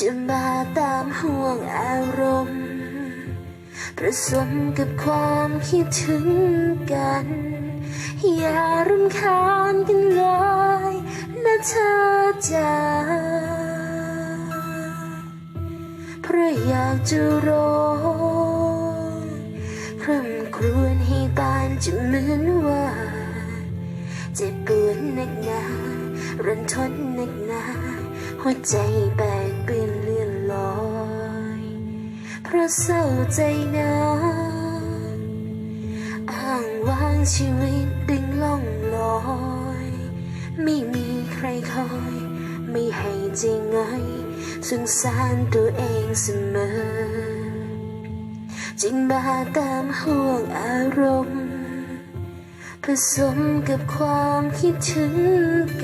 จะมาตามห่วงอารมณ์ผสมกับความคิดถึงกัน อย่ารำคาญกันเลยนะเธอจ๋าเพราะอยากจะรอคร่ำครวญให้บานจะเหมือนว่าเจ็บปวดหนักหนารันทนหนักหนา หัวใจแบกเปื้อนเลื่อนลอยเพราะเศร้าใจนาอ้างว้างชีวิตดึงล่องลอย ไม่มีใครคอย ไม่ให้ใจง่ายสงสารตัวเองเสมอ จึงมาตามห่วงอารมณ์ ผสมกับความคิดถึง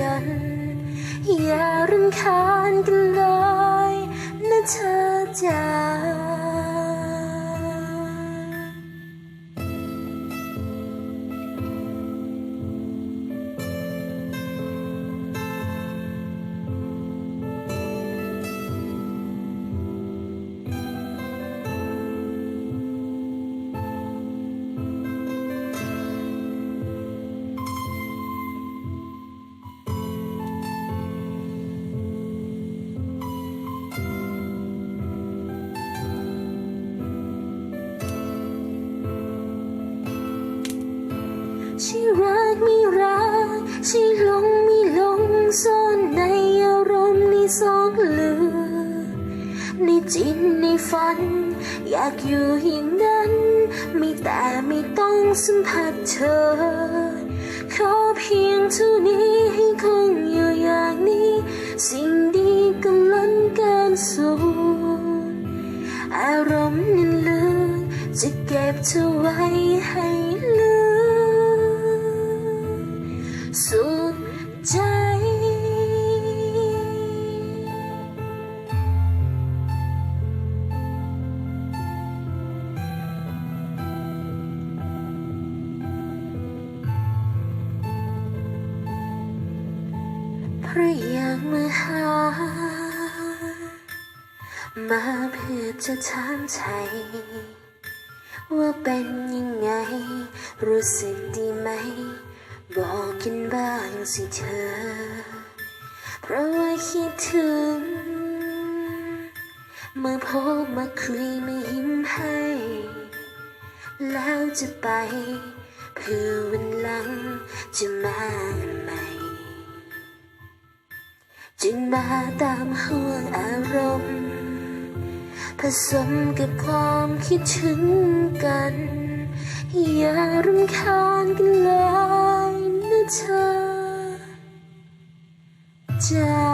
กันอยา คานกันเลยนะเธอจ๋า ใช่รักไม่รักใช่หลงไม่หลงซ่อนในอารมณ์ในสองลือในจิตในฝัน อยากอยู่อย่างนั้น ไม่แต่ไม่ต้องสัมผัสเธอ ขอเพียงเท่านี้ให้คงอยู่อย่างนี้ สิ่งดีก็ล้นเกินสูญอารมณ์นั้นลึกจะเก็บเธอไว้ให้ ใจ เพราะอยากมาหา มาเพื่อจะถามไทยว่าเป็นยังไง รู้สึกดีไหม บอกกันบ้างสิเธอ เพราะว่าคิดถึง มาพบมาคุยมายิ้มให้ แล้วจะไปเพื่อวันหลังจะมาใหม่ จึงมาตามห่วงอารมณ์ ผสมกับความคิดถึงกัน อย่ารำคาญกันเลย นะเธอจ้า